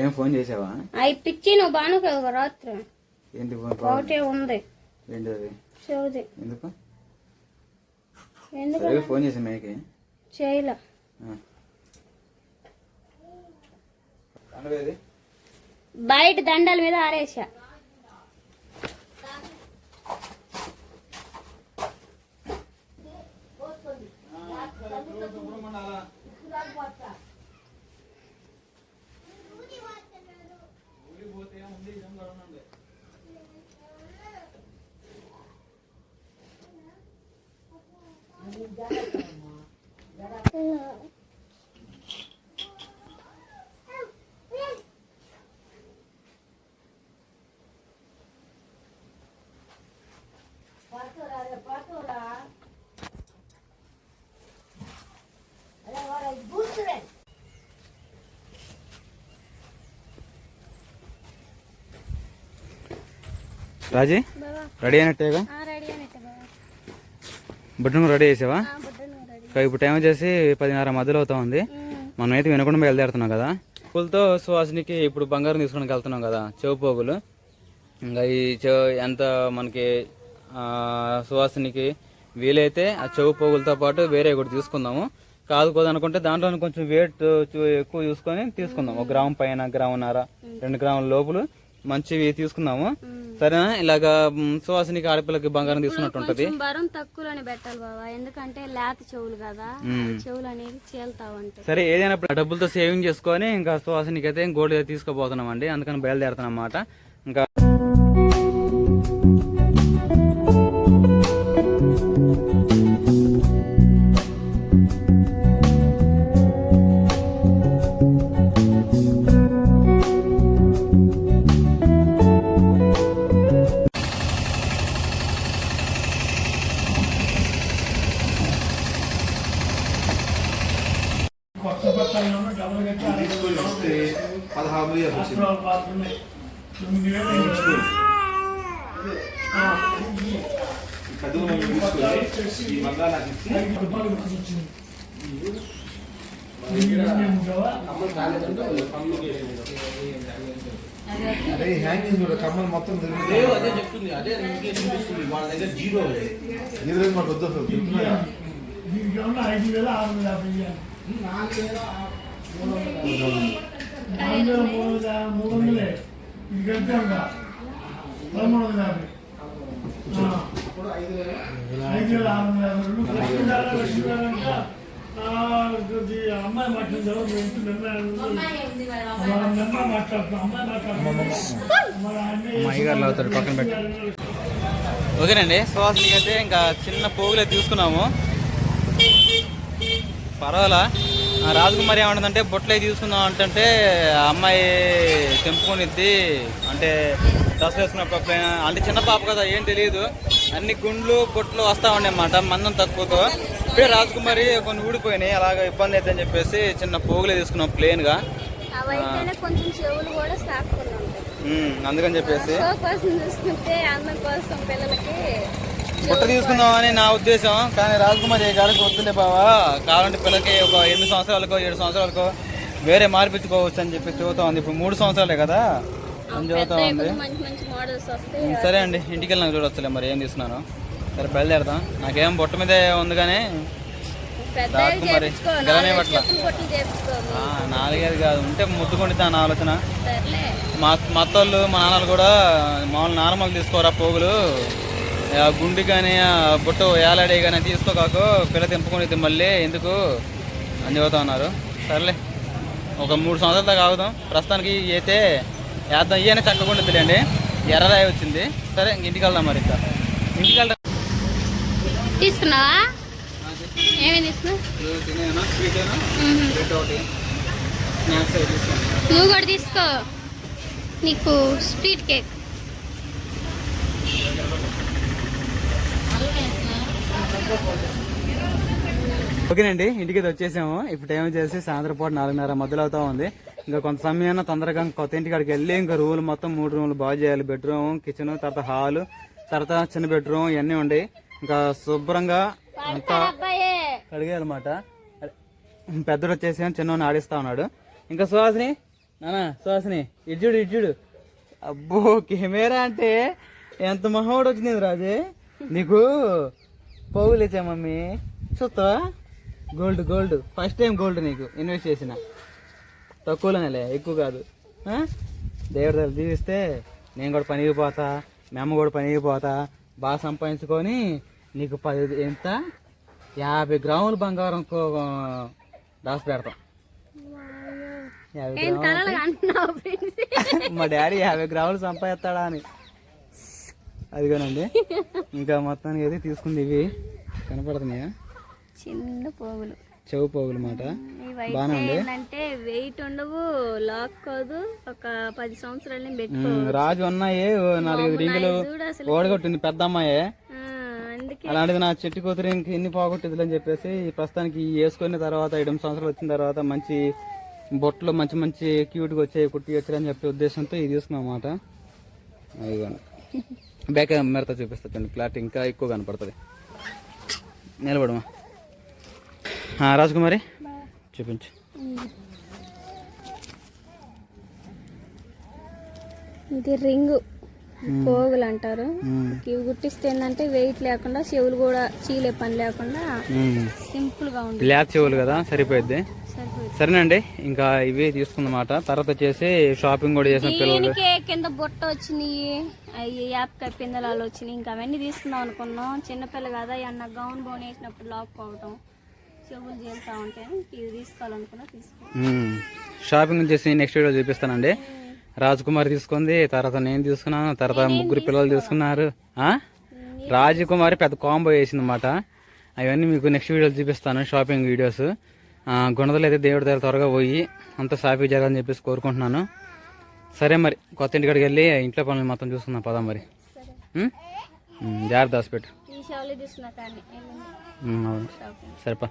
ఏం ఫోన్ చేసావా? అవి పిచ్చి నువ్వు బాను రాత్రి. ఏంటి? ఒకటే ఉంది. ఏంటి అది చెవుది. ఎందుకు? ఎందుకు ఫోన్ చేసా మేకి చేయలే. బయట దండాల మీద ఆరేసా రాజీ బాబా రెడీ అయినట్టేగా రెడీ అనేట బాబా బుడ్డను రెడీ చేసావా ఆ, బుడ్డను రెడీ ఇంకా ఇప్పుడు టైం వచ్చేసి పదిన్నర మధ్యలో అవుతా ఉంది. మనం అయితే వినకుండా బయలుదేరుతున్నాం కదా. పూలతో సువాసినికి ఇప్పుడు బంగారం తీసుకుని వెళ్తున్నాం కదా చెవు పోగులు. ఇంకా ఈ చెవు ఎంత మనకి ఆ, సువాసినికి వీలైతే ఆ చెవు పోగులతో పాటు వేరే ఒకటి తీసుకుందాము. కాదు కోదు దాంట్లో కొంచెం వెయిట్ ఎక్కువ చూసుకొని తీసుకుందాం. ఒక గ్రామం పైన గ్రామున్నర రెండు గ్రాముల లోపల మంచివి తీసుకుందాము. సరేనా? ఇలాగా సువాసినికి ఆడపిల్లకి బంగారం తీసుకున్నట్టు ఉంటది బరం తక్కువలోనే పెట్టాలి బాబా ఎందుకంటే లేత చెవులు కదా. చెవులు చీలుతా ఉంటాయి సరే ఏదైనా డబ్బులతో సేవింగ్ చేసుకొని ఇంకా సువాసనకి అయితే గోల్డ్ అయితే తీసుకోబోతున్నాం అండి అందుకని బయలుదేరుతున్నాం అన్నమాట ఇంకా పదహారు వేలు వచ్చింది కదువు తీసుకొని. ఈ బంగాళ నాకు ఇచ్చి? అదే హ్యాంగింగ్ కూడా కమ్మలు మొత్తం అదే చెప్తుంది అదే చూపిస్తుంది. వాళ్ళ దగ్గర జీరో ఉంది. ఇరవై మాకు వద్దు చెప్తున్నా ఐదు వేల ఆరు వేల యాభై. నాలుగు వేల మూడు వందల పదమూడు వందల యాభై. ఐదు వేల ఆరు వందల యాభై రెండు. అమ్మాయి అమ్మాయి మాట్లాడుతున్నాం అమ్మాయి మాట్లాడుతున్నాం పక్కన పెట్టి ఓకేనండి సువాసనకి అయితే ఇంకా చిన్న పోగులే తీసుకున్నాము. పర్వాలా? రాజకుమారి ఏమంటుందంటే బొట్లు అవి తీసుకుందాం అంటే అమ్మాయి తెంపుకొనిద్ది. అంటే దశ వేసుకున్నప్పుడు అంటే చిన్న పాప కదా ఏం తెలియదు అన్ని గుండ్లు బొట్లు వస్తా ఉండే అన్నమాట మందం తక్కువతో. ఇప్పుడే రాజకుమారి కొన్ని ఊడిపోయినాయి అలాగ ఇబ్బంది అవుతుందని చెప్పేసి చిన్న పోగులే తీసుకున్నాం ప్లేన్గా. అందుకని చెప్పేసి. షో కోసం చూసుకుంటే అందం కోసం పిల్లలకి బుట్ట తీసుకుందామని నా ఉద్దేశం. కానీ రాజకుమారి గారికి వద్దులే బావా కావాలంటే పిల్లకి ఒక ఎనిమిది సంవత్సరాలకో ఏడు సంవత్సరాలకో వేరే మార్పించుకోవచ్చు అని చెప్పి చూతా ఉంది. ఇప్పుడు మూడు సంవత్సరాలే కదా? అని చూతా ఉంది. సరే అండి ఇంటికి వెళ్ళినాక చూడొచ్చులే మరి ఏం తీసుకున్నాను. సరే బయలుదేరదాం. నాకేం బుట్ట మీదే ఉంది కానీ చేపించుకో గలనే పట్ల. నాలుగేది కాదు ఉంటే ముద్దుకుంటే నా ఆలోచన. మా మా అత్తోళ్ళు మా నాన్నలు కూడా మామూలు నార్మల్ తీసుకోరా పోగులు. గుండి కానీ ఆ బుట్ట ఏలాడే కానీ తీసుకోకాకు పిల్ల తెంపుకొని మళ్ళీ ఎందుకు అని చెబుతా ఉన్నారు. సర్లే ఒక మూడు సంవత్సరాల దాకా ఆగుదాం. ప్రస్తుతానికి అయితే వేద్దాం ఇవన్నీ చక్కగా ఉండదులేండి ఎర్రరాయి వచ్చింది. సరే ఇంక ఇంటికి వెళ్దాం మరి ఇంకా. ఇంటికి వెళ్దాం. తీసుకున్నావు? నువ్వు కూడా తీసుకో. నీకు స్వీట్ కేక్. ఓకేనండి ఇంటికి వచ్చేసాము. ఇప్పుడు టైం వచ్చేసి సాయంత్రం పూట నాలుగున్నర మధ్యలో అవుతా ఉంది. ఇంకా కొంత సమయాన్ని తొందరగా కొత్త ఇంటికాడికి వెళ్ళి ఇంకా రూములు మొత్తం మూడు రూములు బాగు చేయాలి. బెడ్రూమ్ కిచెన్ తర్వాత హాల్ తర్వాత చిన్న బెడ్రూమ్ ఇవన్నీ ఉండి ఇంకా శుభ్రంగా అంతా కడిగేయాలన్నమాట. పెద్దడు వచ్చేసి చిన్నవాడిని ఆడిస్తా ఉన్నాడు. ఇంకా సుహాసిని నానా సుహాసిని ఇడ్జుడు ఇడ్జుడు అబ్బో కెమెరా అంటే ఎంత మహోడు వచ్చింది రాజే నీకు పోగులు ఇచ్చా మమ్మీ. చూస్తావా? Gold gold. First time gold నీకు. ఇన్వెస్ట్ చేసిన. తక్కువలోనేలే ఎక్కువ కాదు? దేవుడి దగ్గర దీవిస్తే నేను కూడా పనికి పోతా మీ అమ్మ కూడా పనికి పోతా. బాగా సంపాదించుకొని నీకు పది ఎంత? యాభై గ్రాముల బంగారం దాచి పెడతాం. మా డాడీ యాభై గ్రాములు సంపాదిస్తాడా అని. అదిగోనండి. ఇంకా మొత్తానికి అయితే తీసుకుంది ఇవి. కనపడుతున్నాయా? చిన్న పోగులు. చెవు పోగులు మాట. బాగానే ఉంది. ఏంటంటే వెయిట్ ఉండవు లాక్కోదు ఒక పది సంవత్సరాలు పెట్టుకో రాజు ఉన్నాయి ఓ నాలుగైదు రింగులు ఓడగొట్టింది పెద్ద అమ్మాయే అలాంటిది నా చెట్టు కూతురు ఇంక ఎన్ని పోగొట్టింది అని చెప్పేసి ప్రస్తుతానికి వేసుకున్న తర్వాత ఎనిమిది సంవత్సరాలు వచ్చిన తర్వాత మంచి బొట్టలు మంచి మంచి క్యూట్గా వచ్చాయి కుట్టి వచ్చారని చెప్పే ఉద్దేశంతో ఇది తీసుకున్నాం అన్నమాట. అదిగోండి. బ్యాక్ మెరత చూపిస్తా చూడండి. క్లారిటీ ఇంకా ఎక్కువ కనపడుతుంది. నిలబడమా రాజకుమారి? చూపించు. ఇది రింగు. పోగులు అంటారు. ఇవి గుట్టిస్తే ఏంటంటే వెయిట్ లేకుండా చెవులు కూడా చీలే పని లేకుండా. సింపుల్గా ఉంది బ్లాక్ చెవులు కదా సరిపోయింది సరేనండి ఇంకా ఇవి తీసుకుందన్నమాట. తర్వాత వచ్చేసి షాపింగ్ కూడా చేసిన పిల్లలు. కింద బొట్ట వచ్చినాయి అవి యాప్కాయ పిందలాలు వచ్చినాయి ఇంకా అవన్నీ తీసుకుందాం అనుకున్నాం. చిన్నపిల్ల కదా అన్న గౌన్ బోన్ వేసినప్పుడు లాక్కోవటం చెవులు ఉంటే ఇది తీసుకోవాలనుకున్నా తీసుకో. షాపింగ్ వచ్చేసి నెక్స్ట్ వీడియో చూపిస్తానండి. రాజ్ కుమార్ తీసుకుంది తర్వాత నేను తీసుకున్నాను తర్వాత ముగ్గురు పిల్లలు తీసుకున్నారు. ఆ? రాజకుమారి పెద్ద కాంబో వేసింది అనమాట అవన్నీ మీకు నెక్స్ట్ వీడియోలో చూపిస్తాను షాపింగ్ వీడియోస్ గుణదలు అయితే దేవుడి దగ్గర త్వరగా పోయి అంత షాపింగ్ జరగాలని చెప్పేసి కోరుకుంటున్నాను. సరే మరి కొత్త ఇంటికాడికి వెళ్ళి ఇంట్లో పనులు మొత్తం చూసుకుందాం పదా మరి. జాగ్రత్త షాపింగ్ సరేపా.